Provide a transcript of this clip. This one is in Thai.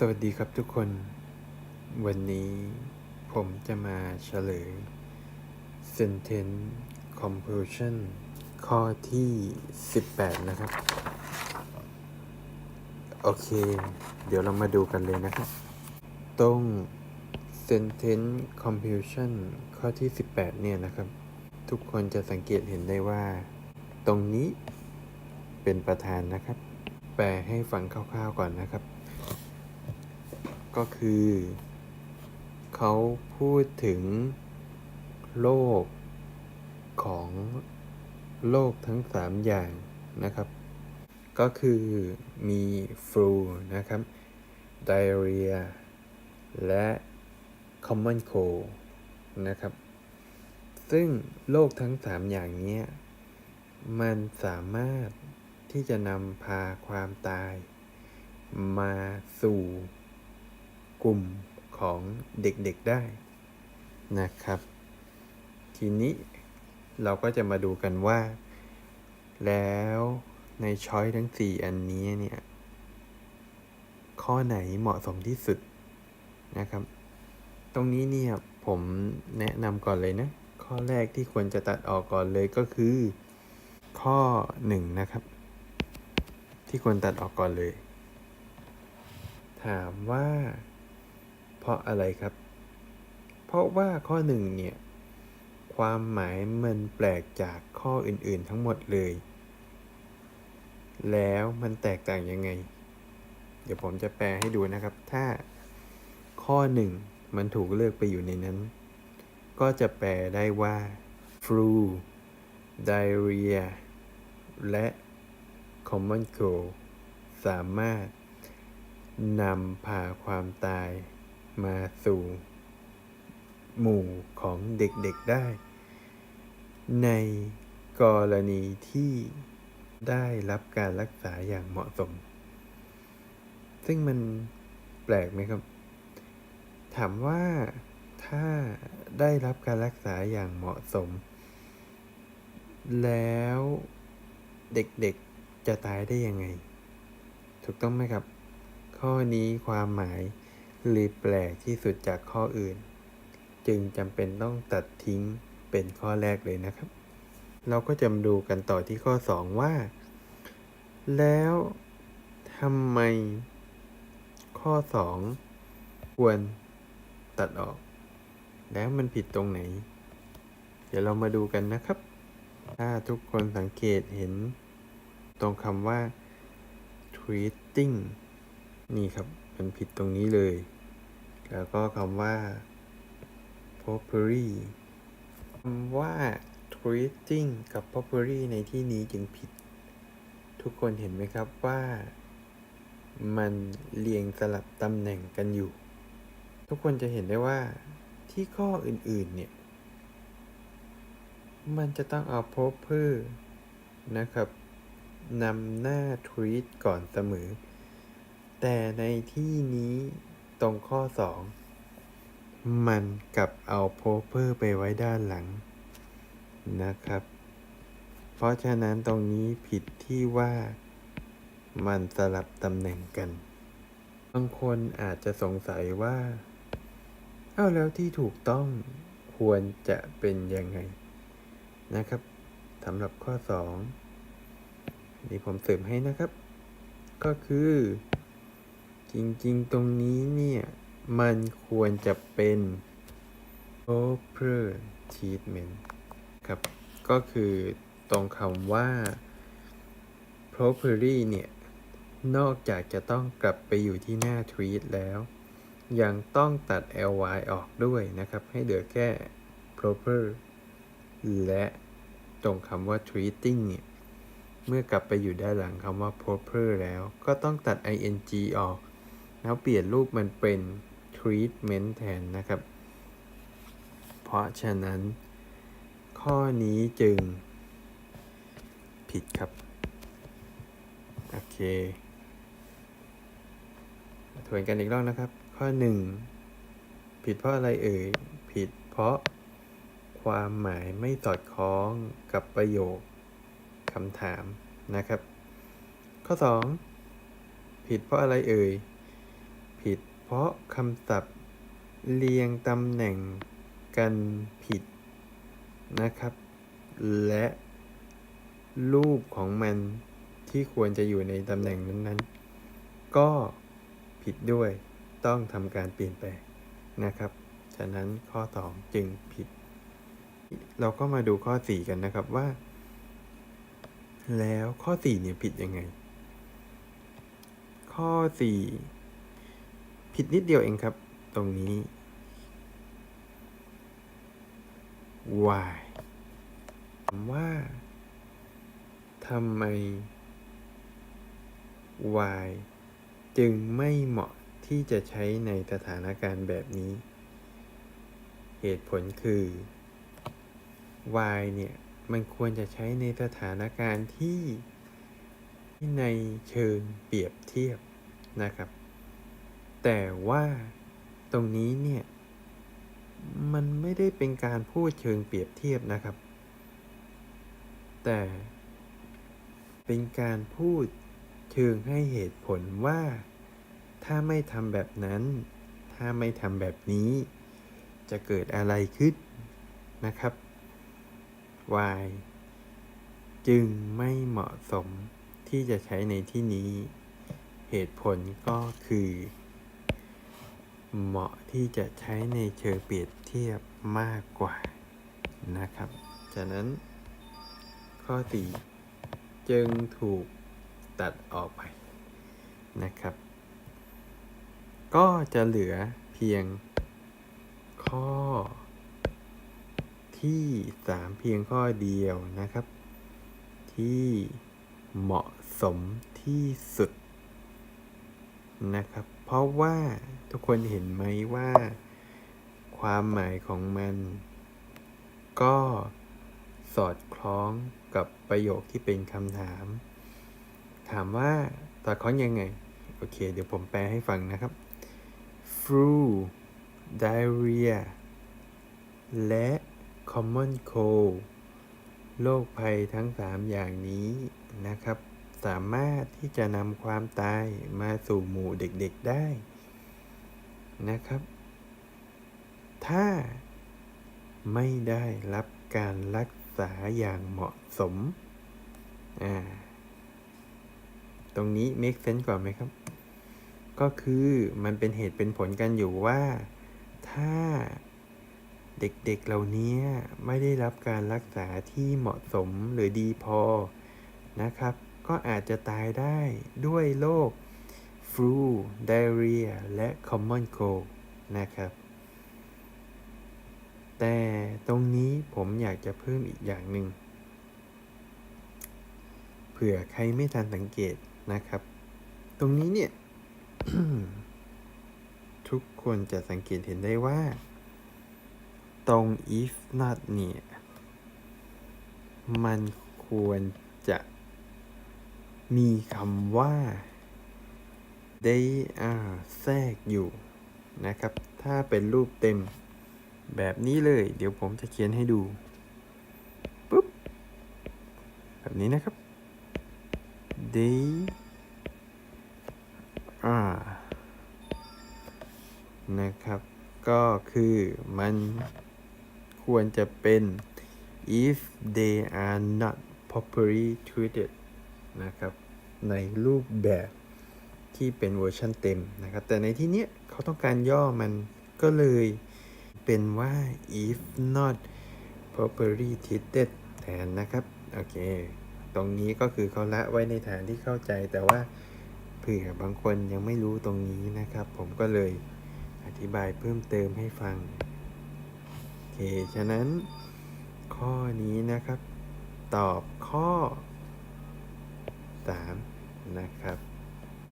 สวัสดีครับทุกคน วันนี้ผมจะมาเฉลย sentence composition ข้อที่ 18 นะครับ โอเค เดี๋ยวเรามาดูกันเลยนะครับ ตรง sentence composition ข้อที่ 18 เนี่ยนะครับ ทุกคนจะสังเกตเห็นได้ว่า ตรงนี้เป็นประธานนะครับ แปลให้ฟังคร่าวๆก่อนนะครับ ก็คือ เขาพูดถึงโลกของโลกทั้ง 3 อย่างนะครับ ก็คือมี flu นะครับ diarrhea และ common cold นะครับ ซึ่งโรคทั้ง 3 อย่างนี้มันสามารถที่จะนำพาความตายมาสู่ กลุ่มของเด็กๆได้นะครับ ทีนี้เราก็จะมาดูกันว่า แล้วในช้อยทั้ง 4 อันนี้เนี่ย ข้อไหนเหมาะสมที่สุดนะครับ ตรงนี้เนี่ยผมแนะนำก่อนเลยนะ ข้อแรกที่ควรจะตัดออกก่อนเลยก็คือ ข้อ 1 นะครับ ที่ควรตัดออกก่อนเลย ถามว่า ราะอะไรครับ เพราะว่าข้อหนึ่งเนี่ย ความหมายมันแปลกจากข้ออื่นๆทั้งหมดเลย แล้วมันแตกต่างยังไง เดี๋ยวผมจะแปลให้ดูนะครับ ถ้าข้อหนึ่งมันถูกเลือกไปอยู่ในนั้น ก็จะแปลได้ว่า flu diarrhea และ common cold สามารถนำพาความตาย มาสู่หมู่ของเด็กๆได้ ในกรณีที่ได้รับการรักษาอย่างเหมาะสม ซึ่งมันแปลกไหมครับ ถามว่าถ้าได้รับการรักษาอย่างเหมาะสม แล้วเด็กๆจะตายได้ยังไง ถูกต้องไหมครับ ข้อนี้ความหมาย เลยแปลกที่สุดจากข้ออื่น จึงจำเป็นต้องตัดทิ้งเป็นข้อแรกเลยนะครับ เราก็จะมาดูกันต่อที่ข้อ 2 ว่า แล้วทำไม ข้อ 2 ควรตัดออก แล้วมันผิดตรงไหน เดี๋ยวเรามาดูกันนะครับ ถ้าทุกคนสังเกตเห็น ตรงคำว่า treating นี่ครับมันผิดตรงนี้เลย แล้วก็คำว่า properly คำว่า treating กับ properly ในที่นี้จึงผิด ทุกคนเห็นไหมครับว่า มันเรียงสลับตำแหน่งกันอยู่ ทุกคนจะเห็นได้ว่าที่ข้ออื่นๆเนี่ย มันจะต้องเอา proper นะครับนำหน้า treat ก่อนเสมอ แต่ในที่นี้ตรงข้อ 2 มันกลับเอา proper ไปไว้ด้านหลังนะครับ เพราะฉะนั้นตรงนี้ผิดที่ว่ามันสลับตำแหน่งกัน บางคนอาจจะสงสัยว่า เอาแล้วที่ถูกต้องควรจะเป็นยังไง นะครับสำหรับข้อ 2 นี่ผมเสริมให้นะครับ ก็คือ จริงๆ ตรงนี้เนี่ย มันควรจะเป็น proper treatment ครับ ก็คือตรงคำว่า properly เนี่ย นอกจากจะต้องกลับไปอยู่ที่หน้า treat แล้ว ยังต้องตัด ly ออกด้วยนะครับ ให้เหลือแค่ proper และตรงคำว่า treating เนี่ย เมื่อกลับไปอยู่ด้านหลังคำว่า proper แล้ว ก็ต้องตัด ing ออก แล้วเปลี่ยนรูปมันเป็น treatment แทนนะครับ เพราะฉะนั้น ข้อนี้จึงผิดครับ โอเคทวนกันอีกรอบนะครับ ข้อ 1 ผิดเพราะอะไรเอ่ย ผิดเพราะความหมายไม่สอดคล้องกับประโยคคำถามนะครับ ข้อ 2 ผิดเพราะอะไรเอ่ย ผิด เพราะคำศัพท์เรียงตำแหน่งกันผิดนะครับ และรูปของมันที่ควรจะอยู่ในตำแหน่งนั้นๆ ก็ผิดด้วยต้องทำการเปลี่ยนแปลงนะครับ ฉะนั้นข้อ 2 จึงผิด เราก็มาดูข้อ 4 กันนะครับว่า แล้วข้อ 4 เนี่ยผิดยังไง ข้อ 4 ผิดนิดเดียวเองครับ ตรงนี้ why ถามว่าทำไม why จึงไม่เหมาะที่จะใช้ในสถานการณ์แบบนี้ เหตุผลคือ why เนี่ย มันควรจะใช้ในสถานการณ์ที่ในเชิงเปรียบเทียบนะครับ แต่ว่าตรงนี้เนี่ย มันไม่ได้เป็นการพูดเชิงเปรียบเทียบนะครับ แต่เป็นการพูดเชิงให้เหตุผลว่า ถ้าไม่ทำแบบนั้น ถ้าไม่ทำแบบนี้ จะเกิดอะไรขึ้นนะครับ Y จึงไม่เหมาะสมที่จะใช้ในที่นี้ เหตุผลก็คือ เหมาะที่จะใช้ในเชิงเปรียบเทียบมากกว่านะครับฉะนั้น ข้อ 4 จึงถูกตัดออกไปนะครับ ก็จะเหลือเพียงข้อ ที่ 3 เพียงข้อเดียวนะครับ ที่เหมาะสมที่สุดนะครับ เพราะว่าทุกคนเห็นไหมว่า ความหมายของมัน ก็สอดคล้องกับประโยคที่เป็นคำถาม ถามว่าสอดคล้องยังไง โอเค เดี๋ยวผมแปลให้ฟังนะครับ flu diarrhea และ common cold โรคภัยทั้ง 3 อย่างนี้นะครับ สามารถที่จะนำความตายมาสู่หมู่เด็กๆได้นะครับ ถ้าไม่ได้รับการรักษาอย่างเหมาะสม อ่า ตรงนี้ make sense ก่อนไหมครับ ก็คือมันเป็นเหตุเป็นผลกันอยู่ว่า ถ้าเด็กๆเหล่านี้ไม่ได้รับการรักษาที่เหมาะสมหรือดีพอนะครับ ก็อาจจะตายได้ด้วยโรค flu diarrhea และ common cold นะครับ แต่ตรงนี้ผมอยากจะเพิ่มอีกอย่างหนึ่งเผื่อใครไม่ทันสังเกตนะครับ ตรงนี้เนี่ย ทุกคนจะสังเกตเห็นได้ว่า ตรง if not เนี่ย มันควรจะ มีคำว่า they are แทรกอยู่นะครับ ถ้าเป็นรูปเต็มแบบนี้เลย เดี๋ยวผมจะเขียนให้ดูปุ๊บแบบนี้นะครับ they are นะครับ ก็คือมันควรจะเป็น if they are not properly treated นะครับ ในรูปแบบที่เป็นเวอร์ชันเต็มนะครับ แต่ในที่เนี้ยเขาต้องการย่อมันก็เลยเป็นว่า if not properly treated แทนนะครับ โอเค ตรงนี้ก็คือเขาละไว้ในฐานที่เข้าใจแต่ว่าเผื่อบางคนยังไม่รู้ตรงนี้นะครับ ผมก็เลยอธิบายเพิ่มเติมให้ฟัง โอเค ฉะนั้นข้อนี้นะครับ ตอบข้อ 3 นะครับ